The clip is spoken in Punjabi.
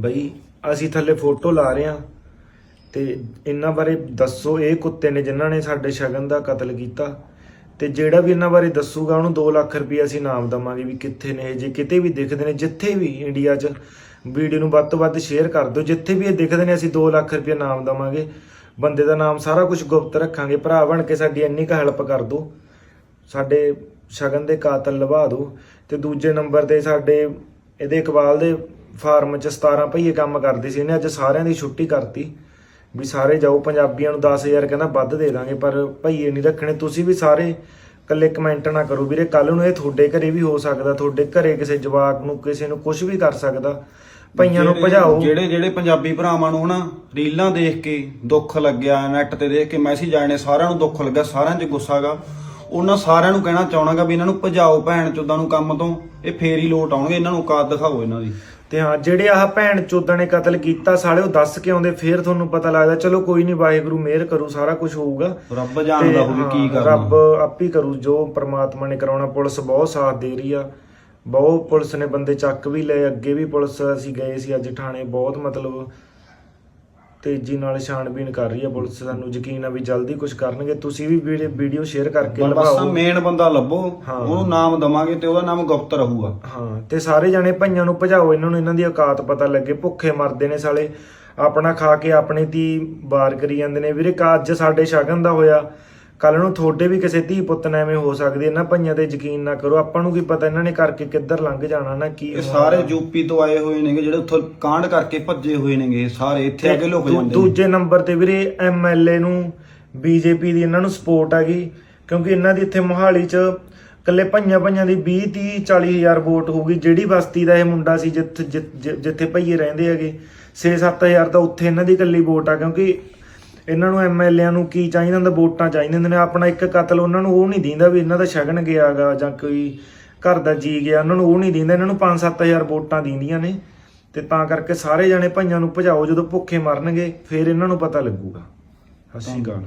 ਬਈ ਅਸੀਂ ਥੱਲੇ ਫੋਟੋ ਲਾ ਰਹੇ ਆ ਤੇ ਇਹਨਾਂ ਬਾਰੇ ਦੱਸੋ ਇਹ ਕੁੱਤੇ ਨੇ ਜਿਨ੍ਹਾਂ ਨੇ ਸਾਡੇ ਸ਼ਗਨ ਦਾ ਕਤਲ ਕੀਤਾ ਤੇ ਜਿਹੜਾ ਵੀ ਇਹਨਾਂ ਬਾਰੇ ਦੱਸੂਗਾ ਉਹਨੂੰ 2 ਲੱਖ ਰੁਪਏ ਅਸੀਂ ਨਾਮ ਦਵਾਂਗੇ ਵੀ ਕਿੱਥੇ ਨੇ ਇਹ, ਜੇ ਕਿਤੇ ਵੀ ਦਿਖਦੇ ਨੇ ਜਿੱਥੇ ਵੀ ਇੰਡੀਆ 'ਚ ਵੀਡੀਓ ਨੂੰ ਵੱਧ ਤੋਂ ਵੱਧ ਸ਼ੇਅਰ ਕਰ ਦਿਓ। ਜਿੱਥੇ ਵੀ ਇਹ ਦਿਖਦੇ ਨੇ ਅਸੀਂ 2 ਲੱਖ ਰੁਪਏ ਇਨਾਮ ਦਵਾਂਗੇ। ਬੰਦੇ ਦਾ ਨਾਮ ਸਾਰਾ ਕੁਝ ਗੁਪਤ ਰੱਖਾਂਗੇ। ਭਰਾ ਬਣ ਕੇ ਸਾਡੀ ਇੰਨੀ ਕੁ ਹੈਲਪ ਕਰ ਦਿਓ। ਸਾਡੇ ਸ਼ਗਨ ਦੇ ਕਾਤਲ ਲਵਾ ਦਿਓ। ਤੇ ਦੂਜੇ ਨੰਬਰ ਤੇ ਸਾਡੇ ਇਹਦੇ ਇਕਬਾਲ ਦੇ ਫਾਰਮ 'ਚ 17 ਭਈਏ ਕੰਮ ਕਰਦੇ ਸੀ ਇਹਨੇ ਅੱਜ ਸਾਰਿਆਂ ਦੀ ਛੁੱਟੀ ਕਰਤੀ। ਵੀ ਸਾਰੇ ਜਾਓ ਪੰਜਾਬੀਆਂ ਨੂੰ 10000 ਕਹਿੰਦਾ ਵੱਧ ਦੇ ਦਾਂਗੇ ਪਰ ਭਈਏ ਨਹੀਂ ਰੱਖਣੇ ਤੁਸੀਂ ਵੀ ਸਾਰੇ ਕੱਲੇ ਕਮੈਂਟ ਨਾ ਕਰੋ ਵੀਰੇ ਕੱਲ ਨੂੰ ਇਹ ਤੁਹਾਡੇ ਘਰੇ ਵੀ ਹੋ ਸਕਦਾ ਤੁਹਾਡੇ ਘਰੇ ਕਿਸੇ ਜਵਾਕ ਨੂੰ ਕਿਸੇ ਨੂੰ ਕੁਝ ਵੀ ਕਰ ਸਕਦਾ। ਭਈਆਂ ਨੂੰ ਜਿਹੜੇ- ਭਜਾਓ। ਜਿਹੜੇ ਜਿਹੜੇ ਪੰਜਾਬੀ ਭਰਾਵਾਂ ਨੂੰ ਹਨਾ ਰੀਲਾਂ ਦੇਖ ਕੇ ਦੁੱਖ ਲੱਗਿਆ ਨੈਟ ਤੇ ਦੇਖ ਕੇ ਮੈਸੇਜ ਆਏ ਨੇ ਸਾਰਿਆਂ ਨੂੰ ਦੁੱਖ ਲੱਗਿਆ ਸਾਰਿਆਂ 'ਚ ਗੁੱਸਾਗਾ ਉਹਨਾਂ ਸਾਰਿਆਂ ਨੂੰ ਕਹਿਣਾ ਚਾਹਣਾਗਾ ਵੀ ਇਹਨਾਂ ਨੂੰ ਭਜਾਓ ਭੈਣ ਚੋਦਾਂ ਨੂੰ ਕੰਮ ਤੋਂ ਇਹ ਫੇਰ ਹੀ ਲੋਟ ਆਉਣਗੇ ਇਹਨਾਂ ਨੂੰ ਔਕਾਤ ਦਿਖਾਓ ਇਹਨਾਂ ਦੀ। ਤੇ ਹਾਂ ਜਿਹੜੇ ਆਹ ਭੈਣ ਚੋਦਾਂ ਨੇ ਕਤਲ ਕੀਤਾ ਸਾਲੇ ਉਹ ਦੱਸ ਕੇ ਆਉਂਦੇ ਫੇਰ ਤੁਹਾਨੂੰ ਪਤਾ ਲੱਗਦਾ ਚਲੋ ਕੋਈ ਨਹੀਂ ਵਾਹਿਗੁਰੂ ਮਿਹਰ ਕਰੂ ਸਾਰਾ ਕੁਝ ਹੋਊਗਾ। ਰੱਬ ਜਾਣਦਾ ਹੋਵੇ ਕੀ ਹਾਂ, ਰੱਬ ਕਰਨਾ ਆਪ ਹੀ ਕਰੂ ਜੋ ਪ੍ਰਮਾਤਮਾ ਨੇ ਕਰਾਉਣਾ ਪੁਲਿਸ ਬਹੁਤ ਸਾਥ ਦੇ ਰਹੀ ਆ। ਬਹੁਤ ਪੁਲਿਸ ਨੇ ਬੰਦੇ ਚੱਕ ਵੀ ਲਏ ਅੱਗੇ ਵੀ ਪੁਲਿਸ ਅਸੀਂ ਗਏ ਸੀ ਅੱਜ ਥਾਣੇ ਬਹੁਤ ਮਤਲਬ ਤੇਜ਼ੀ ਨਾਲ ਛਾਣਬੀਨ ਕਰ ਰਹੀ ਆ ਪੁਲਿਸ ਸਾਨੂੰ ਯਕੀਨ ਆ ਵੀ ਜਲਦੀ ਕੁਝ ਕਰਨਗੇ। ਤੁਸੀਂ ਵੀ ਵੀਡੀਓ ਸ਼ੇਅਰ ਕਰਕੇ ਬਸ ਲਵਾਓ ਮੇਨ ਬੰਦਾ ਲੱਭੋ ਹਾਂ। ਉਹਨੂੰ ਨਾਮ ਦਵਾਂਗੇ ਤੇ ਉਹਦਾ ਨਾਮ ਗੁਪਤ ਰਹੂਗਾ। ਹਾਂ ਤੇ ਸਾਰੇ ਜਣੇ ਭਈਆਂ ਨੂੰ ਭਜਾਓ ਇਹਨਾਂ ਨੂੰ ਇਹਨਾਂ ਦੀ ਔਕਾਤ ਪਤਾ ਲੱਗੇ ਭੁੱਖੇ ਮਰਦੇ ਨੇ ਸਾਲੇ। ਆਪਣਾ ਖਾ ਕੇ ਆਪਣੀ ਧੀ ਬਾਰ ਕਰੀ ਜਾਂਦੇ ਨੇ। ਵੀਰੇ ਕਾ ਅੱਜ ਸਾਡੇ ਸ਼ਗਨ ਦਾ ਹੋਇਆ। ਕੱਲ ਨੂੰ ਤੁਹਾਡੇ ਵੀ ਕਿਸੇ ਧੀ ਪੁੱਤ ਨਾਲ ਐਵੇਂ ਹੋ ਸਕਦੀ ਇਹਨਾਂ ਭਈਆਂ ਤੇ ਯਕੀਨ ਨਾ ਕਰੋ। ਆਪਾਂ ਨੂੰ ਕੀ ਪਤਾ ਇਹਨਾਂ ਨੇ ਕਰਕੇ ਕਿੱਧਰ ਲੰਘ ਜਾਣਾ ਨਾ ਕੀ ਇਹ ਹੋਣਾ। ਸਾਰੇ ਯੂਪੀ ਤੋਂ ਆਏ ਹੋਏ ਨੇਗੇ ਜਿਹੜੇ ਉੱਥੋਂ ਕਾਂਡ ਕਰਕੇ ਭੱਜੇ ਹੋਏ ਨੇਗੇ। ਇਹ ਸਾਰੇ ਇੱਥੇ ਆ ਕੇ ਲੁਕ ਦੂ- ਜਾਂਦੇ ਨੇ। ਦੂਜੇ ਨੰਬਰ ਤੇ ਵੀਰੇ ਐਮਐਲਏ ਨੂੰ ਬੀਜੇਪੀ ਦੀ ਇਹਨਾਂ ਨੂੰ ਸਪੋਰਟ ਹੈਗੀ ਕਿਉਂਕਿ ਇਹਨਾਂ ਦੀ ਇੱਥੇ ਮੋਹਾਲੀ 'ਚ ਕੱਲੇ ਭਈਆਂ ਭਈਆਂ ਦੀ 20 30 40 ਹਜ਼ਾਰ ਵੋਟ ਹੋਊਗੀ। ਜਿਹੜੀ ਬਸਤੀ ਦਾ ਇਹ ਮੁੰਡਾ ਸੀ ਜਿੱਥੇ ਜਿੱਥੇ ਭਈਏ ਰਹਿੰਦੇ ਹੈਗੇ 6-7 ਹਜ਼ਾਰ ਤਾਂ ਉੱਥੇ ਇਹਨਾਂ ਦੀ ਇਕੱਲੀ ਵੋਟ ਆ। ਕਿਉਂਕਿ ਇਹਨਾਂ ਨੂੰ ਐਮਐਲਏਆਂ ਨੂੰ ਕੀ ਚਾਹੀਦਾ ਹੁੰਦਾ, ਵੋਟਾਂ ਚਾਹੀਦੀਆਂ ਹੁੰਦੀਆਂ ਨੇ। ਆਪਣਾ ਇੱਕ ਕਤਲ ਉਹਨਾਂ ਨੂੰ ਉਹ ਨਹੀਂ ਦਿੰਦਾ ਵੀ ਇਹਨਾਂ ਦਾ ਸ਼ਗਨ ਗਿਆਗਾ ਜਾਂ ਕੋਈ ਘਰ ਦਾ ਜੀ ਗਿਆ, ਉਹਨਾਂ ਨੂੰ ਉਹ ਨਹੀਂ ਦਿੰਦਾ। ਇਹਨਾਂ ਨੂੰ 5-7000 ਵੋਟਾਂ ਦਿੰਦੀਆਂ ਨੇ ਤੇ ਤਾਂ ਕਰਕੇ ਸਾਰੇ ਜਾਣੇ ਭਾਈਆਂ ਨੂੰ ਭਜਾਓ ਜਦੋਂ ਭੁੱਖੇ ਮਰਨਗੇ, ਫਿਰ ਇਹਨਾਂ ਨੂੰ ਪਤਾ ਲੱਗੂਗਾ। ਸਤਿ ਸ਼੍ਰੀ ਅਕਾਲ।